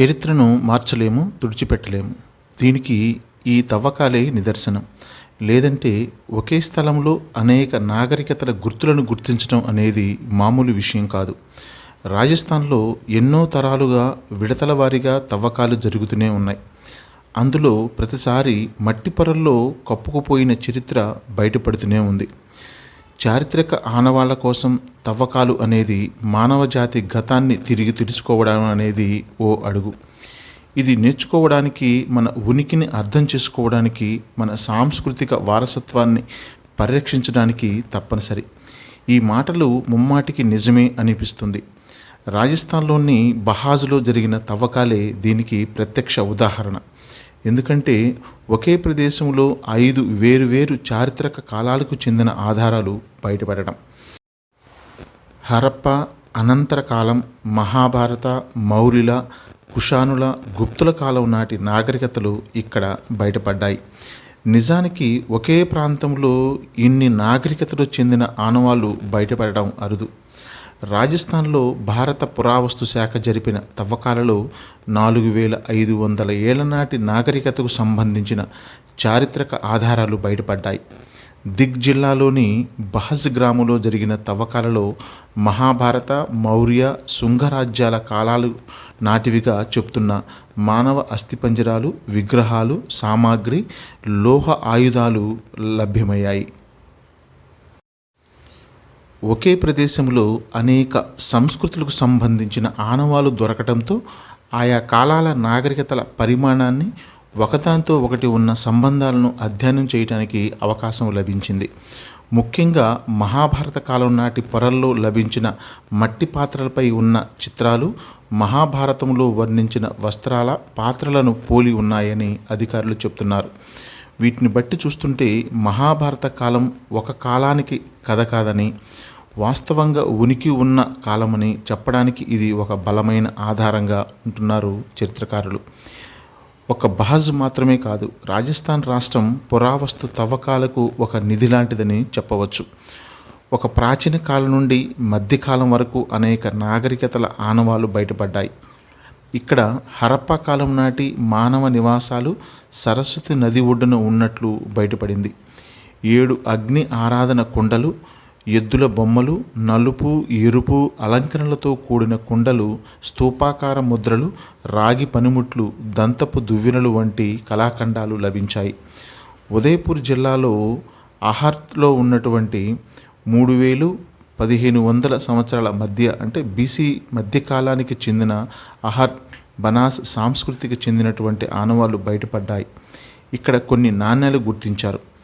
చరిత్రను మార్చలేము తుడిచిపెట్టలేము. దీనికి ఈ తవ్వకాలే నిదర్శనం. లేదంటే ఒకే స్థలంలో అనేక నాగరికతల గుర్తులను గుర్తించడం అనేది మామూలు విషయం కాదు. రాజస్థాన్లో ఎన్నో తరాలుగా విడతల వారీగా తవ్వకాలు జరుగుతూనే ఉన్నాయి. అందులో ప్రతిసారి మట్టి పొరల్లో కప్పుకుపోయిన చరిత్ర బయటపడుతూనే ఉంది. చారిత్రక ఆనవాళ్ళ కోసం తవ్వకాలు అనేది మానవ జాతి గతాన్ని తిరిగి తెలుసుకోవడం అనేది ఓ అడుగు. ఇది నేర్చుకోవడానికి మన ఉనికిని అర్థం చేసుకోవడానికి మన సాంస్కృతిక వారసత్వాన్ని పరిరక్షించడానికి తప్పనిసరి. ఈ మాటలు ముమ్మాటికి నిజమే అనిపిస్తుంది. రాజస్థాన్లోని బహాజ్లో జరిగిన తవ్వకాలే దీనికి ప్రత్యక్ష ఉదాహరణ. ఎందుకంటే ఒకే ప్రదేశంలో ఐదు వేరువేరు చారిత్రక కాలాలకు చెందిన ఆధారాలు బయటపడడం హరప్ప అనంతర కాలం మహాభారత మౌర్యుల కుషానుల గుప్తుల కాలం నాటి నాగరికతలు ఇక్కడ బయటపడ్డాయి. నిజానికి ఒకే ప్రాంతంలో ఇన్ని నాగరికతలు చెందిన ఆనవాళ్ళు బయటపడడం అరుదు. రాజస్థాన్లో భారత పురావస్తు శాఖ జరిపిన తవ్వకాలలో నాలుగు వేల ఐదు వందల ఏళ్ళ నాటి నాగరికతకు సంబంధించిన చారిత్రక ఆధారాలు బయటపడ్డాయి. దిగ్ జిల్లాలోని బహజ్ గ్రామంలో జరిగిన తవ్వకాలలో మహాభారత మౌర్య శుంగరాజ్యాల కాలాలు నాటివిగా చెప్తున్న మానవ అస్థిపంజరాలు విగ్రహాలు సామాగ్రి లోహ ఆయుధాలు లభ్యమయ్యాయి. ఒకే ప్రదేశంలో అనేక సంస్కృతులకు సంబంధించిన ఆనవాలు దొరకటంతో ఆయా కాలాల నాగరికతల పరిమాణాన్ని ఒకదాంతో ఒకటి ఉన్న సంబంధాలను అధ్యయనం చేయడానికి అవకాశం లభించింది. ముఖ్యంగా మహాభారత కాలం నాటి పొరల్లో లభించిన మట్టి పాత్రలపై ఉన్న చిత్రాలు మహాభారతంలో వర్ణించిన వస్త్రాల పాత్రలను పోలి ఉన్నాయని అధికారులు చెప్తున్నారు. వీటిని బట్టి చూస్తుంటే మహాభారత కాలం ఒక కాలానికి కథ కాదని వాస్తవంగా ఉనికి ఉన్న కాలమని చెప్పడానికి ఇది ఒక బలమైన ఆధారంగా ఉంటున్నారు చరిత్రకారులు. ఒక బహజ్ మాత్రమే కాదు రాజస్థాన్ రాష్ట్రం పురావస్తు తవ్వకాలకు ఒక నిధి లాంటిదని చెప్పవచ్చు. ఒక ప్రాచీన కాలం నుండి మధ్యకాలం వరకు అనేక నాగరికతల ఆనవాలు బయటపడ్డాయి. ఇక్కడ హరప్ప కాలం నాటి మానవ నివాసాలు సరస్వతి నది ఒడ్డున ఉన్నట్లు బయటపడింది. ఏడు అగ్ని ఆరాధన కుండలు ఎద్దుల బొమ్మలు నలుపు ఎరుపు అలంకరణలతో కూడిన కుండలు స్తూపాకార ముద్రలు రాగి పనిముట్లు దంతపు దువ్వెనలు వంటి కళాఖండాలు లభించాయి. ఉదయపూర్ జిల్లాలో అహర్త్లో ఉన్నటువంటి మూడు వేలు పదిహేను వందల సంవత్సరాల మధ్య అంటే బీసీ మధ్యకాలానికి చెందిన అహర్ బనాస్ సాంస్కృతికి చెందినటువంటి ఆనవాళ్ళు బయటపడ్డాయి. ఇక్కడ కొన్ని నాణ్యాలు గుర్తించారు.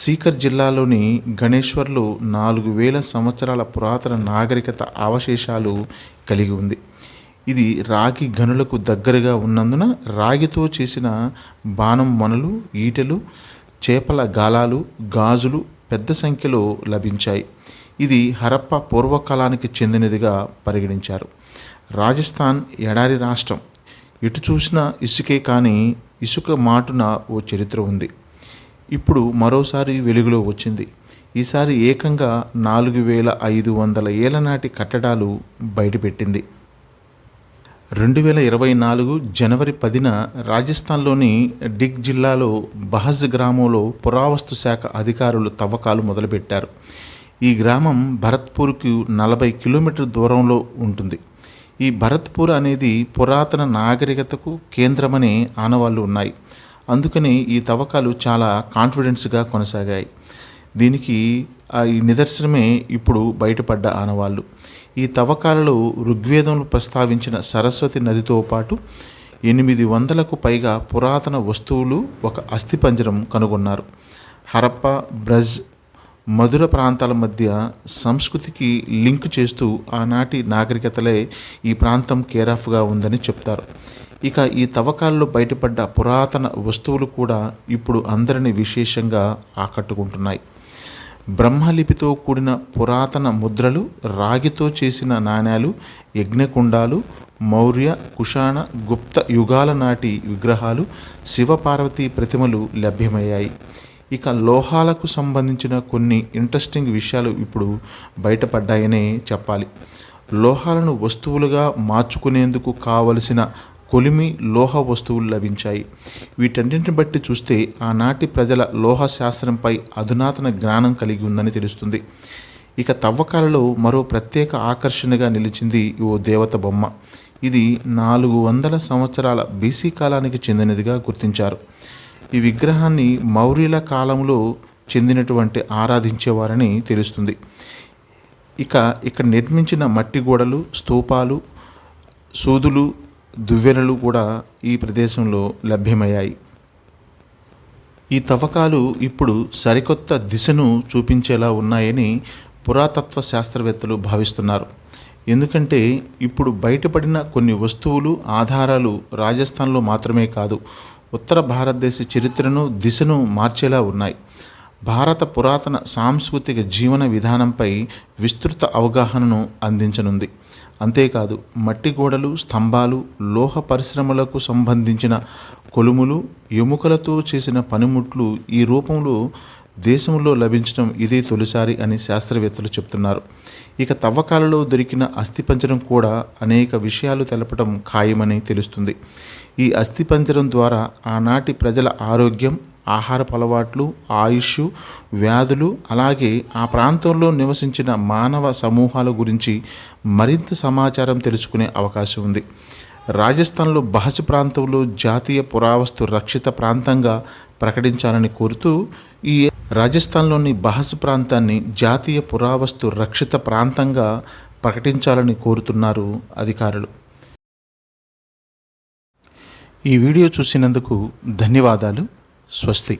సీకర్ జిల్లాలోని గణేశ్వర్లు నాలుగు వేల సంవత్సరాల పురాతన నాగరికత అవశేషాలు కలిగి ఉంది. ఇది రాగి గనులకు దగ్గరగా ఉన్నందున రాగితో చేసిన బాణం మనులు ఈటెలు చేపల గాలాలు గాజులు పెద్ద సంఖ్యలో లభించాయి. ఇది హరప్ప పూర్వకాలానికి చెందినదిగా పరిగణించారు. రాజస్థాన్ ఎడారి రాష్ట్రం. ఎటు చూసినా ఇసుకే కానీ ఇసుక మాటున ఓ చరిత్ర ఉంది. ఇప్పుడు మరోసారి వెలుగులో వచ్చింది. ఈసారి ఏకంగా నాలుగు వేల ఐదు వందల ఏళ్ళ నాటి కట్టడాలు బయటపెట్టింది. రెండు వేల ఇరవై నాలుగు జనవరి పదిన రాజస్థాన్లోని డిగ్ జిల్లాలో బహజ్ గ్రామంలో పురావస్తు శాఖ అధికారులు తవ్వకాలు మొదలుపెట్టారు. ఈ గ్రామం భరత్పూర్కు నలభై కిలోమీటర్ దూరంలో ఉంటుంది. ఈ భరత్పూర్ అనేది పురాతన నాగరికతకు కేంద్రమనే ఆనవాళ్ళు ఉన్నాయి. అందుకని ఈ తవ్వకాలు చాలా కాన్ఫిడెన్స్గా కొనసాగాయి. దీనికి ఆ ఈ నిదర్శనమే ఇప్పుడు బయటపడ్డ ఆనవాళ్ళు ఈ తవ్వకాలలో ఋగ్వేదంలో ప్రస్తావించిన సరస్వతి నదితో పాటు ఎనిమిది వందలకు పైగా పురాతన వస్తువులు ఒక అస్థిపంజరం కనుగొన్నారు. హరప్ప బ్రజ్ మధుర ప్రాంతాల మధ్య సంస్కృతికి లింక్ చేస్తూ ఆనాటి నాగరికతలే ఈ ప్రాంతం కేరాఫ్గా ఉందని చెప్తారు. ఇక ఈ తవ్వకాల్లో బయటపడ్డ పురాతన వస్తువులు కూడా ఇప్పుడు అందరిని విశేషంగా ఆకట్టుకుంటున్నాయి. బ్రహ్మలిపితో కూడిన పురాతన ముద్రలు రాగితో చేసిన నాణ్యాలు యజ్ఞకుండాలు మౌర్య కుషాణ గుప్త యుగాల నాటి విగ్రహాలు శివపార్వతి ప్రతిమలు లభ్యమయ్యాయి. ఇక లోహాలకు సంబంధించిన కొన్ని ఇంట్రెస్టింగ్ విషయాలు ఇప్పుడు బయటపడ్డాయనే చెప్పాలి. లోహాలను వస్తువులుగా మార్చుకునేందుకు కావలసిన కొలిమి లోహ వస్తువులు లభించాయి. వీటన్నింటిని బట్టి చూస్తే ఆనాటి ప్రజల లోహ శాస్త్రంపై అధునాతన జ్ఞానం కలిగి ఉందని తెలుస్తుంది. ఇక తవ్వకాలలో మరో ప్రత్యేక ఆకర్షణగా నిలిచింది ఓ దేవత బొమ్మ. ఇది నాలుగు వందల సంవత్సరాల బీసీ కాలానికి చెందినదిగా గుర్తించారు. ఈ విగ్రహాన్ని మౌర్యుల కాలంలో చెందినటువంటి ఆరాధించేవారని తెలుస్తుంది. ఇక ఇక్కడ నిర్మించిన మట్టి గోడలు స్తూపాలు సూదులు దువ్వెనలు కూడా ఈ ప్రదేశంలో లభ్యమయ్యాయి. ఈ తవ్వకాలు ఇప్పుడు సరికొత్త దిశను చూపించేలా ఉన్నాయని పురాతత్వ శాస్త్రవేత్తలు భావిస్తున్నారు. ఎందుకంటే ఇప్పుడు బయటపడిన కొన్ని వస్తువులు ఆధారాలు రాజస్థాన్లో మాత్రమే కాదు ఉత్తర భారతదేశ చరిత్రను దిశను మార్చేలా ఉన్నాయి. భారత పురాతన సాంస్కృతిక జీవన విధానంపై విస్తృత అవగాహనను అందించనుంది. అంతేకాదు మట్టి గోడలు స్తంభాలు లోహ పరిశ్రమలకు సంబంధించిన కొలుములు ఎముకలతో చేసిన పనిముట్లు ఈ రూపంలో దేశంలో లభించడం ఇదే తొలిసారి అని శాస్త్రవేత్తలు చెప్తున్నారు. ఇక తవ్వకాలలో దొరికిన అస్థిపంజరం కూడా అనేక విషయాలు తెలపడం ఖాయమని తెలుస్తుంది. ఈ అస్థిపంజరం ద్వారా ఆనాటి ప్రజల ఆరోగ్యం ఆహారపు అలవాట్లు ఆయుష్ వ్యాధులు అలాగే ఆ ప్రాంతంలో నివసించిన మానవ సమూహాల గురించి మరింత సమాచారం తెలుసుకునే అవకాశం ఉంది. రాజస్థాన్లో బహజ్ ప్రాంతంలో జాతీయ పురావస్తు రక్షిత ప్రాంతంగా ప్రకటించాలని కోరుతూ ఈ రాజస్థాన్లోని బహజ్ ప్రాంతాన్ని జాతీయ పురావస్తు రక్షిత ప్రాంతంగా ప్రకటించాలని కోరుతున్నారు అధికారులు. ఈ వీడియో చూసినందుకు ధన్యవాదాలు. స్వస్తి.